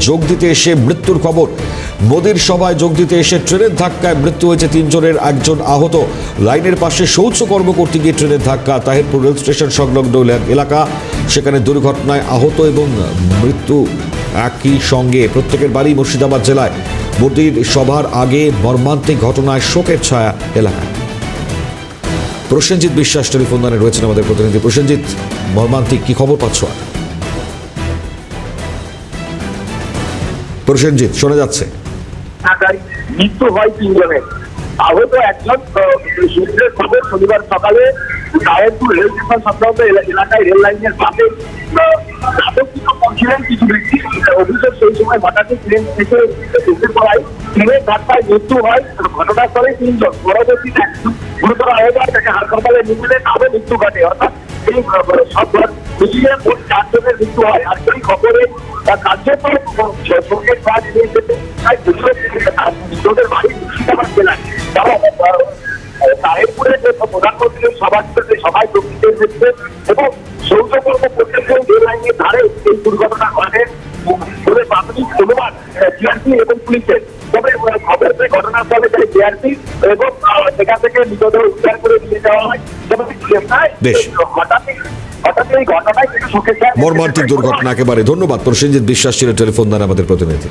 যোগ দিতে এসে মৃত্যুর খবর। মোদির সভায় যোগ দিতে এসে ট্রেনের ধাক্কায় মৃত্যু হয়েছে তিনজনের, একজন আহত। লাইনের পাশে শৌচকর্ম করতে গিয়ে ট্রেনের ধাক্কা, তাহিরপুর রেল স্টেশন সংলগ্ন এলাকা। সেখানে দুর্ঘটনায় আহত এবং মৃত্যু একই সঙ্গে। প্রত্যেকের বাড়ি মুর্শিদাবাদ জেলায়। মোদির সভার আগে মর্মান্তিক ঘটনায় শোকের ছায়া এলাকায়। প্রসেনজিৎ বিশ্বাস টেলিফোন দানে রয়েছেন আমাদের প্রতিনিধি। প্রসেনজিৎ, মর্মান্তিক কি খবর পাচ্ছ আর প্রসেনজিৎ, শোনা যাচ্ছে। মৃত্যু হয় তিনজনের। আহত একজন খবর শনিবার সকালে রেল স্টেশন সংক্রান্ত এলাকায় রেল লাইনের পাশে করছিলেন কিছু ব্যক্তি। অভিযোগ সেই সময় হঠাৎই ট্রেন থেকে পড়ায়। ট্রেনের ধাক্কায় মৃত্যু হয় ঘটনাস্থলে তিনজন। পরবর্তীতে একজন গুরুতর আহত তাকে হাসপাতালে নিয়ে গেলে তারও মৃত্যু ঘটে। অর্থাৎ এই সব মিলিয়ে মোট চারজনের মৃত্যু হয়? আর খবরে তার কার্যকর শোকের কাজ নিয়ে যেতে তাই দুশো নিজেদের বাড়ি মুর্শিদাবাদ জেলায় তারা সাহেবপুরের যে প্রধানমন্ত্রীর সভা ছিল সেই সবাই যোগ দিতে এসেছে এবং শৌচকর্ম করতে গিয়ে রেল লাইনের ধারে এই দুর্ঘটনা ঘটে বলে প্রাথমিক অনুমান জিআরপি এবং পুলিশের। তবে খবর পেয়ে ঘটনাস্থলে যায় জিআরপি এবং সেখান থেকে মৃতদেহ উদ্ধার করে নিয়ে যাওয়া হয়। তবে। হঠাৎই মর্মান্তিক দুর্ঘটনা একেবারে। ধন্যবাদ। প্রসেনজিৎ বিশ্বাস ছিল টেলিফোন দ্বারা আমাদের প্রতিনিধি।